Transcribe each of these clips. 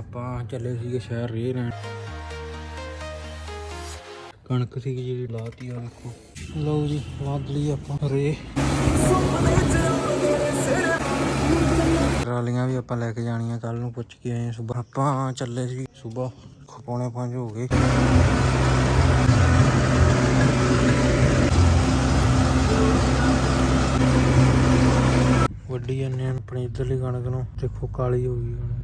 ਆਪਾਂ ਚੱਲੇ ਸੀਗੇ ਸ਼ਹਿਰ ਰੇ ਲੈਣ। ਕਣਕ ਸੀ ਜਿਹੜੀ ਲਾਤੀ ਆ ਦੇਖੋ। ਲਓ ਜੀ ਲੱਦ ਲਈ ਆਪਾਂ ਰੇ ਟਰਾਲੀਆਂ ਵੀ ਆਪਾਂ ਲੈ ਕੇ ਜਾਣੀਆਂ ਕੱਲ ਨੂੰ ਪੁੱਛ ਕੇ ਆਏ ਸਵੇਰ। ਆਪਾਂ ਚੱਲੇ ਸੀ ਸਵੇਰ ਖਪੌਣੇ ਪੰਜ ਹੋ ਗਏ। ਵੱਡੀ ਜਾਂਦੇ ਹਾਂ ਆਪਣੀ ਇੱਧਰਲੀ ਕਣਕ ਨੂੰ। ਦੇਖੋ ਕਾਲੀ ਹੋ ਗਈ ਹੁਣ।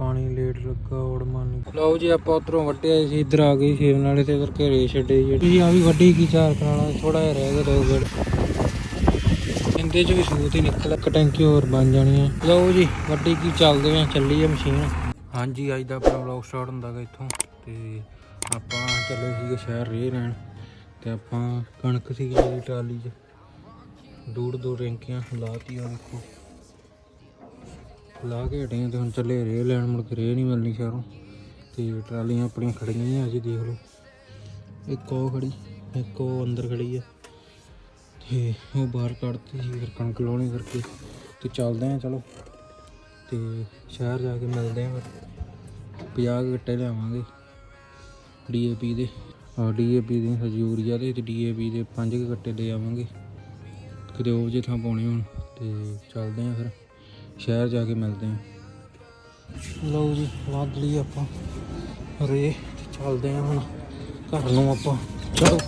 ਪਾਣੀ ਲੇਟ ਲੱਗਾ ਔੜਮਾ ਨਹੀਂ ਲਓ ਜੀ, ਆਪਾਂ ਉਧਰੋਂ ਵੱਢਿਆ ਸੀ ਇੱਧਰ ਆ ਗਏ ਛੇਵ ਨਾਲੇ ਤੇ ਕਰਕੇ ਰੇ ਛੱਡੇ ਜਿਹੜੀ ਆ ਵੀ ਵੱਡੀ ਕੀ ਚਾਰ ਕਰਾਣਾ ਥੋੜਾ ਜਿਹਾ ਰਹਿ ਗਿਆ ਦੋ ਗੇੜ। ਇਹਦੇ ਚ ਵੀ ਸੂਤ ਹੀ ਨਿਕਲ ਇੱਕ ਟੈਂਕੀ ਹੋਰ ਬਣ ਜਾਣੀ ਆ। ਲਓ ਜੀ ਵੱਡੀ ਕੀ ਚੱਲਦੇ ਆ, ਚੱਲੀ ਆ ਮਸ਼ੀਨ। ਹਾਂਜੀ, ਅੱਜ ਦਾ ਆਪਣਾ ਵਲੌਗ ਸਟਾਰਟ ਹੁੰਦਾ ਗਾ ਇੱਥੋਂ। ਤੇ ਆਪਾਂ ਚੱਲੇ ਸੀਗੇ ਸ਼ਹਿਰ ਰੇ ਰਹਿਣ ਤੇ ਆਪਾਂ ਕਣਕ ਸੀ ਜਿਹੜੀ ਟਰਾਲੀ 'ਚ। ਡੂੜ ਦੋ ਰੈਂਕੀਆਂ ਲਾਤੀ ਆ ਦੇਖੋ। ਲਾ ਕੇ ਹਟੇ ਆ ਤੇ ਹੁਣ ਚੱਲੇ ਰੇ ਲੈਣ, ਮੁੜ ਕੇ ਰੇ ਨਹੀਂ ਮਿਲਣੀ ਸ਼ਹਿਰੋਂ। ਤੇ ਟਰਾਲੀਆਂ ਆਪਣੀਆਂ ਖੜੀਆਂ ਆ ਜੀ, ਦੇਖ ਲਓ। ਇੱਕ ਉਹ ਖੜੀ, ਇੱਕ ਉਹ ਅੰਦਰ ਖੜੀ ਆ। ਤੇ ਉਹ ਬਾਹਰ ਕੱਢਤੀ ਸੀ, ਫਿਰ ਕਣਕ ਲਾਉਣੀ ਕਰਕੇ। ਤੇ ਚੱਲਦੇ ਆ, ਚਲੋ। ਤੇ ਸ਼ਹਿਰ ਜਾ ਕੇ ਮਿਲਦੇ ਆ ਫਿਰ। 50 ਗੱਟੇ ਲਿਆਵਾਂਗੇ ਡੀਏਪੀ ਦੇ। ਆ ਡੀਏਪੀ ਦੇ ਹਜੂਰੀਆ ਦੇ ਤੇ ਡੀਏਪੀ ਦੇ 5 ਗੱਟੇ ਲੈ ਆਵਾਂਗੇ। ਕਿਤੇ ਉਹ ਜੇ ਥਾਂ ਪਾਉਣੇ ਹੁਣ। ਤੇ ਚੱਲਦੇ ਆ ਫਿਰ। ਸ਼ਹਿਰ ਜਾ ਕੇ ਮਿਲਦੇ ਹਾਂ। ਲਓ ਜੀ, ਲੱਦ ਲਈ ਆਪਾਂ ਰੇ ਚੱਲਦੇ ਹਾਂ ਹੁਣ। ਘਰ ਨੂੰ ਆਪਾਂ, ਚਲੋ।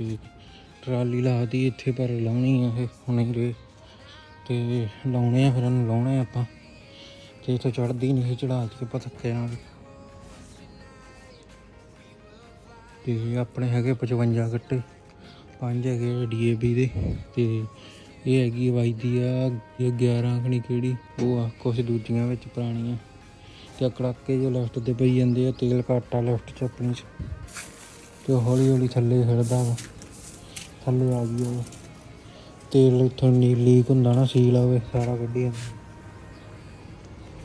ਤੇ ਟਰਾਲੀ ਲਾਤੀ ਇੱਥੇ ਪਰ ਲਾਉਣੀ ਆ ਇਹ, ਹੁਣੇ ਰੇ ਤੇ ਲਾਉਣੇ ਆ ਫਿਰ ਇਹਨੂੰ ਲਾਉਣੇ ਆ ਆਪਾਂ। ਤੇ ਇੱਥੇ ਚੜਦੀ ਨਹੀਂ ਚੜਾ ਕੇ ਆਪਾਂ ਥੱਕੇ ਨਾਲ ਤੇ ਆਪਣੇ ਹੈਗੇ 55 ਗੱਟੇ, ਪੰਜ ਹੈਗੇ ਡੀਏਬੀ ਦੇ। ਤੇ ਇਹ ਹੈਗੀ ਵਜਦੀ ਆ, ਇਹ 11 ਖਣੀ ਕਿਹੜੀ, ਉਹ ਆ ਕੁਝ ਦੂਜੀਆਂ ਵਿੱਚ ਪੁਰਾਣੀਆਂ। ਤੇ ਆਹ ਕੜਾਕੇ ਜੋ ਲੈਫਟ ਤੇ ਪਈ ਜਾਂਦੇ ਆ, ਤੇਲ ਘੱਟ ਆ ਲੈਫਟ ਚ ਆਪਣੀ ਚ। ਤੇ ਹੌਲੀ ਹੌਲੀ ਥੱਲੇ ਖੜਦਾ ਵਾ। ਥੱਲੇ ਆ ਗਈ ਉਹ। ਤੇਲ ਇੱਥੋਂ ਨੀ ਲੀਕ ਹੁੰਦਾ ਨਾ, ਸੀਲ ਆਵੇ, ਸਾਰਾ ਕੱਢੀ ਜਾਂਦਾ।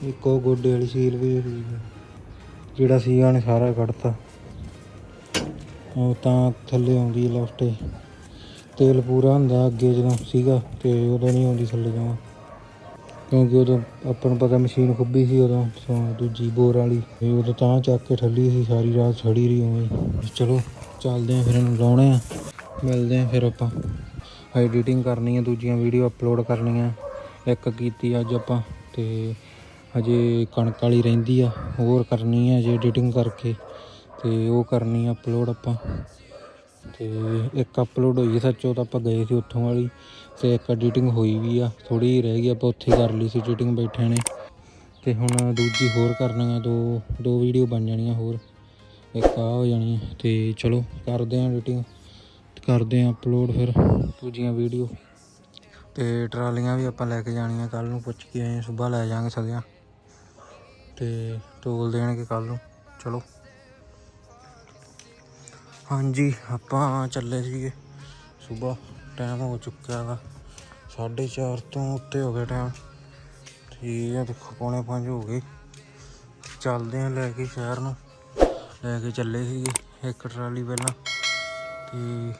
ਇੱਕ ਉਹ ਗੋਡੇ ਵਾਲੀ ਸੀਲ ਵੀ ਲੀਕ ਜਿਹੜਾ ਸੀਗਾ ਨੇ ਸਾਰਾ ਕੱਢਤਾ। ਉਹ ਤਾਂ ਥੱਲੇ ਆਉਂਦੀ ਲੈਫਟ ਤੇਲ ਪੂਰਾ ਹੁੰਦਾ ਅੱਗੇ ਜਦੋਂ ਸੀਗਾ, ਤੇ ਉਦੋਂ ਨਹੀਂ ਆਉਂਦੀ ਥੱਲੇ ਜਮਾਂ। ਕਿਉਂਕਿ ਉਦੋਂ ਆਪਾਂ ਨੂੰ ਪਤਾ ਮਸ਼ੀਨ ਖੁੱਬੀ ਸੀ ਉਦੋਂ, ਸੋ ਦੂਜੀ ਬੋਰ ਵਾਲੀ। ਤੇ ਉਦੋਂ ਤਾਂ ਚੱਕ ਕੇ ਠੱਲੀ ਸੀ, ਸਾਰੀ ਰਾਤ ਛੜੀ ਰਹੀ ਉਵੇਂ ਚਲੋ। ਚੱਲਦੇ ਆ ਫਿਰ ਇਹਨੂੰ ਲਾਉਣੇ ਆ। ਮਿਲਦੇ ਆ ਫਿਰ ਆਪਾਂ। ਐਡੀਟਿੰਗ ਕਰਨੀ ਆ, ਦੂਜੀਆਂ ਵੀਡੀਓ ਅਪਲੋਡ ਕਰਨੀਆਂ। ਇੱਕ ਕੀਤੀ ਅੱਜ ਆਪਾਂ ਤੇ ਹਜੇ ਕਣਕ ਵਾਲੀ ਰਹਿੰਦੀ ਆ, ਹੋਰ ਕਰਨੀ ਆ ਜੇ ਐਡੀਟਿੰਗ ਕਰਕੇ। ਤੇ ਉਹ ਕਰਨੀ ਆ ਅਪਲੋਡ ਆਪਾਂ। ਤੇ ਇੱਕ ਅਪਲੋਡ ਹੋਈ ਸੱਚੋ ਤਾਂ ਆਪਾਂ ਗਏ ਸੀ ਉੱਥੋਂ ਵਾਲੀ। ਤੇ ਇੱਕ ਐਡੀਟਿੰਗ ਹੋਈ ਵੀ ਆ ਥੋੜੀ ਰਹਿ ਗਈ, ਆਪਾਂ ਉੱਥੇ ਕਰ ਲਈ ਸੀ ਐਡੀਟਿੰਗ ਬੈਠਿਆਂ ਨੇ। ਤੇ ਹੁਣ ਦੂਜੀ ਹੋਰ ਕਰਨੀਆਂ, ਦੋ ਦੋ ਵੀਡੀਓ ਬਣ ਜਾਣੀਆਂ ਹੋਰ। ਇੱਕ ਆ ਹੋ ਜਾਣੀ ਹੈ ਤੇ ਚਲੋ ਕਰਦੇ ਆਂ ਐਡੀਟਿੰਗ ਕਰਦੇ ਆਂ ਅਪਲੋਡ ਫਿਰ ਦੂਜੀਆਂ ਵੀਡੀਓ ਤੇ ਟਰਾਲੀਆਂ ਵੀ ਆਪਾਂ ਲੈ ਕੇ ਜਾਣੀਆਂ ਕੱਲ ਨੂੰ ਪੁੱਛ ਕੇ ਆਏ ਸਵੇਰ ਲੈ ਜਾਾਂਗੇ ਸਦਿਆਂ ਤੇ ਤੋਲ ਦੇਣਗੇ ਕੱਲ ਨੂੰ, ਚਲੋ। ਹਾਂਜੀ, ਆਪਾਂ ਚੱਲੇ ਸੀਗੇ। ਸਵੇਰ ਟਾਈਮ ਹੋ ਚੁੱਕਿਆ ਵਾ 4:30 ਤੋਂ ਉੱਤੇ ਹੋ ਗਿਆ ਟਾਈਮ ਠੀਕ ਆ, ਦੇਖੋ ਪੌਣੇ 5 ਹੋ ਗਏ। ਚੱਲਦੇ ਆ ਲੈ ਕੇ ਸ਼ਹਿਰ ਨੂੰ। ਲੈ ਕੇ ਚੱਲੇ ਸੀਗੇ ਇੱਕ ਟਰਾਲੀ ਪਹਿਲਾਂ ਤੇ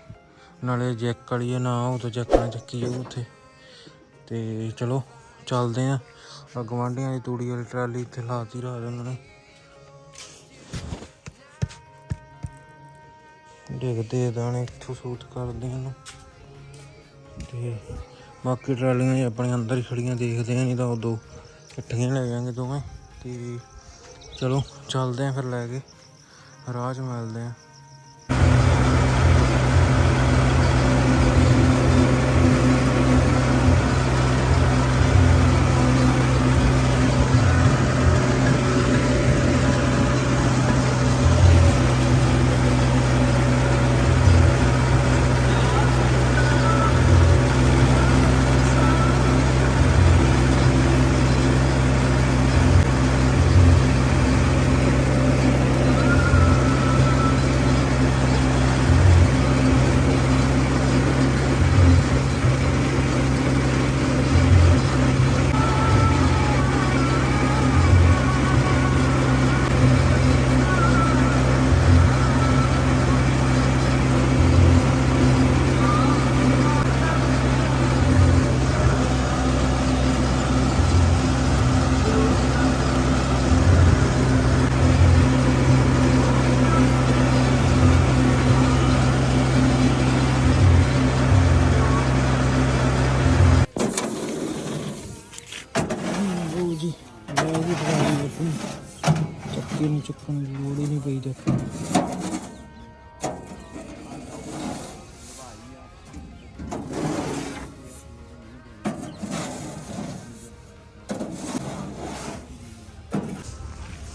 ਨਾਲੇ ਜੈਕ ਵਾਲੀ ਆ, ਨਾ ਉਹ ਤਾਂ ਜੈਕ ਚੱਕੀ ਜਾਊ ਉੱਥੇ। ਤੇ ਚਲੋ, ਚੱਲਦੇ ਆ। ਆ ਗਵਾਂਢੀਆਂ ਦੀ ਤੂੜੀ ਵਾਲੀ ਟਰਾਲੀ ਇੱਥੇ ਲਾਤੀ ਰਾਤ ਉਹਨਾਂ ਨੇ। ਡਿੱਗਦੇ ਦਾਣੇ ਇੱਥੋਂ ਸੂਤ ਕਰਦੇ ਇਹਨੂੰ ਤੇ ਬਾਕੀ ਟਰਾਲੀਆਂ ਆਪਣੇ ਅੰਦਰ ਹੀ ਖੜੀਆਂ, ਦੇਖਦੇ ਆ ਨਹੀਂ ਤਾਂ ਉਦੋਂ ਇਕੱਠੀਆਂ ਲੈ ਜਾਾਂਗੇ ਦੋਵੇਂ। ਤੇ ਚਲੋ, ਚੱਲਦੇ ਆ ਫਿਰ ਲੈ ਕੇ। ਰਾਹ 'ਚ ਮਿਲਦੇ ਆ ਉਹ ਜੀ ਲੈ ਵੀ ਟਰਾਲੀ ਆਪਣੀ ਚੱਕੀ ਨੂੰ ਚੁੱਕਣ ਦੀ ਲੋੜ ਹੀ ਨਹੀਂ ਪਈ ਤੇ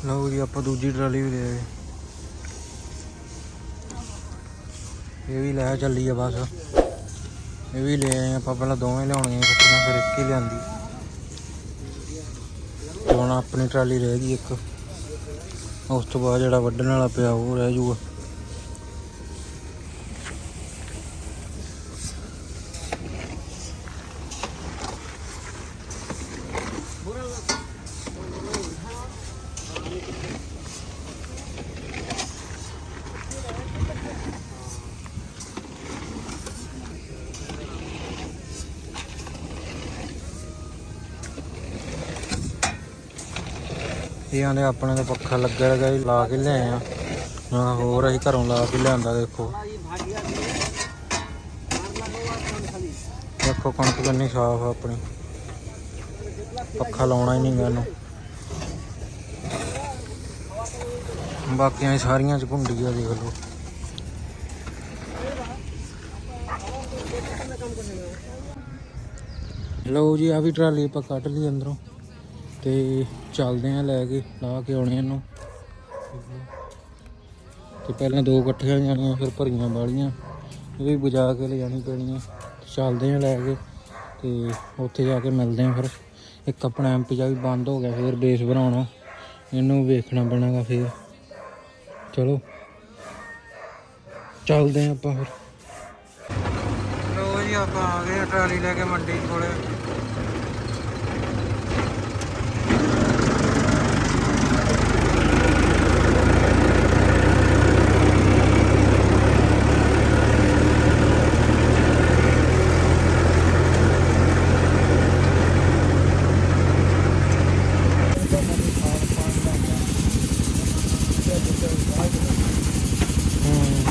ਲਓ ਜੀ, ਆਪਾਂ ਦੂਜੀ ਟਰਾਲੀ ਵੀ ਲੈ ਆਏ। ਇਹ ਵੀ ਲੈ ਚੱਲੀ ਆ ਬਸ। ਇਹ ਵੀ ਲੈ ਆਏ ਆਪਾਂ ਪਹਿਲਾਂ ਦੋਵੇਂ ਲਿਆਉਣੀਆਂ ਇਕੱਠੀਆਂ ਫਿਰ ਇੱਕ ਹੀ ਲਿਆਂਦੀ। ਹੁਣ ਆਪਣੀ ਟਰਾਲੀ ਰਹਿ ਗਈ ਇੱਕ। ਉਸ ਤੋਂ ਬਾਅਦ ਜਿਹੜਾ ਵੱਢਣ ਵਾਲਾ ਪਿਆ ਉਹ ਰਹਿ ਜਾਊਗਾ। ਇਹ ਆਂਦੇ ਆਪਣੇ ਦਾ ਪੱਖਾ ਲੱਗਿਆ ਲਗਾ ਲਾ ਕੇ ਲਿਆਏ ਆ। ਹਾਂ, ਹੋਰ ਅਸੀਂ ਘਰੋਂ ਲਾ ਕੇ ਲਿਆਂਦਾ, ਦੇਖੋ। ਦੇਖੋ, ਕਣਕ ਕਿੰਨੀ ਸਾਫ਼ ਆ ਆਪਣੀ। ਪੱਖਾ ਲਾਉਣਾ ਹੀ ਨਹੀਂ ਗਾ ਇਹਨੂੰ। ਬਾਕੀਆਂ ਸਾਰੀਆਂ ਚ ਘੁੰਡੀ ਦੇਖ ਲਓ। ਲਓ ਜੀ ਆ ਵੀ ਟਰਾਲੀ ਆਪਾਂ ਕੱਢ ਲਈ ਅੰਦਰੋਂ। ਤੇ ਚੱਲਦੇ ਆ ਲੈ ਕੇ, ਲਾ ਕੇ ਆਉਣੇ ਇਹਨੂੰ। ਤੇ ਪਹਿਲਾਂ ਦੋ ਇਕੱਠੀਆਂ ਜਾਣੀਆਂ, ਫਿਰ ਭਰੀਆਂ ਵਾਲੀਆਂ। ਇਹ ਵੀ ਬੁਝਾ ਕੇ ਲੈ ਜਾਣੀ ਪੈਣੀਆਂ। ਚੱਲਦੇ ਆ ਲੈ ਕੇ, ਤੇ ਉੱਥੇ ਜਾ ਕੇ ਮਿਲਦੇ ਆ ਫਿਰ। ਇੱਕ ਆਪਣਾ ਐਮਪੀ ਜਾ ਵੀ ਬੰਦ ਹੋ ਗਿਆ, ਫਿਰ ਬੇਸ ਬਣਾਉਣਾ। ਇਹਨੂੰ ਵੇਖਣਾ ਪੈਣਾਗਾ ਫਿਰ। ਚਲੋ। ਚੱਲਦੇ ਆ ਆਪਾਂ ਫਿਰ। ਲੋ ਜੀ, ਆਪਾਂ ਆ ਗਏ ਆ ਟਰਾਲੀ ਲੈ ਕੇ ਮੰਡੀ ਕੋਲੇ ਹੂੰ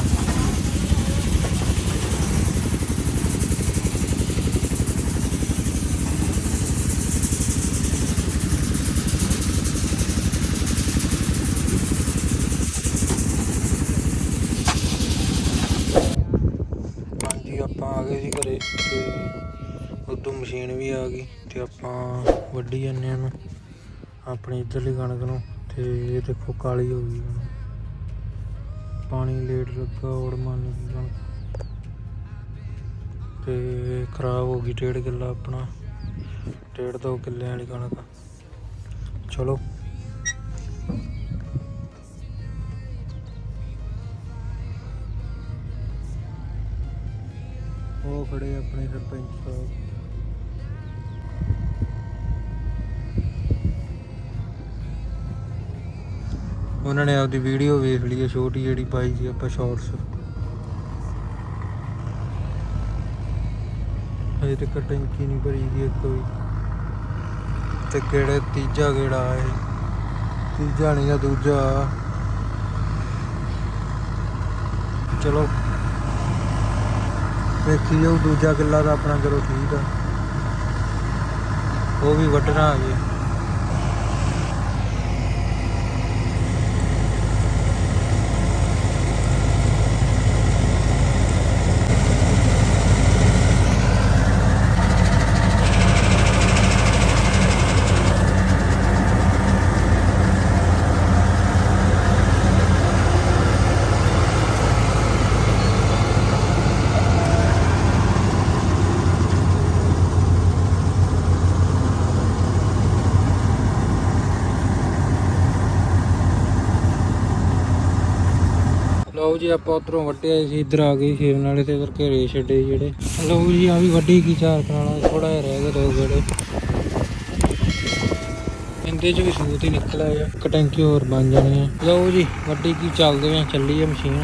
ਹਾਂਜੀ ਆਪਾਂ ਆ ਗਏ ਸੀ ਘਰੇ ਤੇ ਉਦੋਂ ਮਸ਼ੀਨ ਵੀ ਆ ਗਈ ਤੇ ਆਪਾਂ ਵੱਢੀ ਜਾਂਦੇ ਹਾਂ ਆਪਣੀ ਇੱਧਰਲੀ ਕਣਕ ਨੂੰ ਤੇ ਇਹ ਦੇਖੋ ਕਾਲੀ ਹੋ ਗਈ ਹੁਣ। ਪਾਣੀ ਲੇਟ ਲੱਗਾ ਔਰ ਮਾਨੀ ਦੀ ਕਣਕ। ਤੇ ਖਰਾਬ ਹੋ ਗਈ ਡੇਢ ਕਿੱਲਾ ਆਪਣਾ, ਡੇਢ ਦੋ ਕਿੱਲੇ ਵਾਲੀ ਕਣਕ। ਚਲੋ। ਖੜੇ ਆਪਣੇ ਸਰਪੰਚ ਸਾਹਿਬ। ਉਹਨਾਂ ਨੇ ਆਪਦੀ ਵੀਡੀਓ ਵੇਖ ਲਈ ਹੈ, ਛੋਟੀ ਜਿਹੜੀ ਪਾਈ ਸੀ ਆਪਾਂ ਸ਼ਾਰਟਸ ਹਜੇ ਤੱਕ ਟੈਂਕੀ ਨਹੀਂ ਭਰੀ ਗਈ ਇੱਕ ਤੇ ਕਿਹੜੇ ਤੀਜਾ ਗੇੜਾ ਹੈ ਤੀਜਾ ਨਹੀਂ ਆ, ਦੂਜਾ ਚਲੋ। ਵੇਖੀ ਜਾਊ ਦੂਜਾ ਕਿੱਲਾ ਤਾਂ ਆਪਣਾ ਚਲੋ ਠੀਕ ਆ। ਉਹ ਵੀ ਵੱਢਣਾ ਆ ਗਿਆ ਲਓ ਜੀ, ਆਪਾਂ ਉਧਰੋਂ ਵੱਟਿਆ ਸੀ ਇੱਧਰ ਆ ਗਏ ਛੇਵ ਨਾਲੇ ਤੇ ਇਧਰ ਘੇਰੇ ਛੱਡੇ ਜਿਹੜੇ। ਲਓ ਜੀ ਆ ਵੀ ਵੱਡੀ ਕੀ ਚਾਰ ਕਰਾਣਾ ਥੋੜਾ ਜਿਹਾ ਰਹਿ ਗਿਆ ਦੋ ਗੇੜੇ। ਇਹਦੇ ਚ ਵੀ ਸੂਤ ਹੀ ਨਿਕਲ ਆ, ਇੱਕ ਟੈਂਕੀ ਹੋਰ ਬਣ ਜਾਣੀ ਆ। ਲਓ ਜੀ ਵੱਡੀ ਕੀ ਚੱਲਦੇ ਆ ਚੱਲੀ ਆ ਮਸ਼ੀਨ।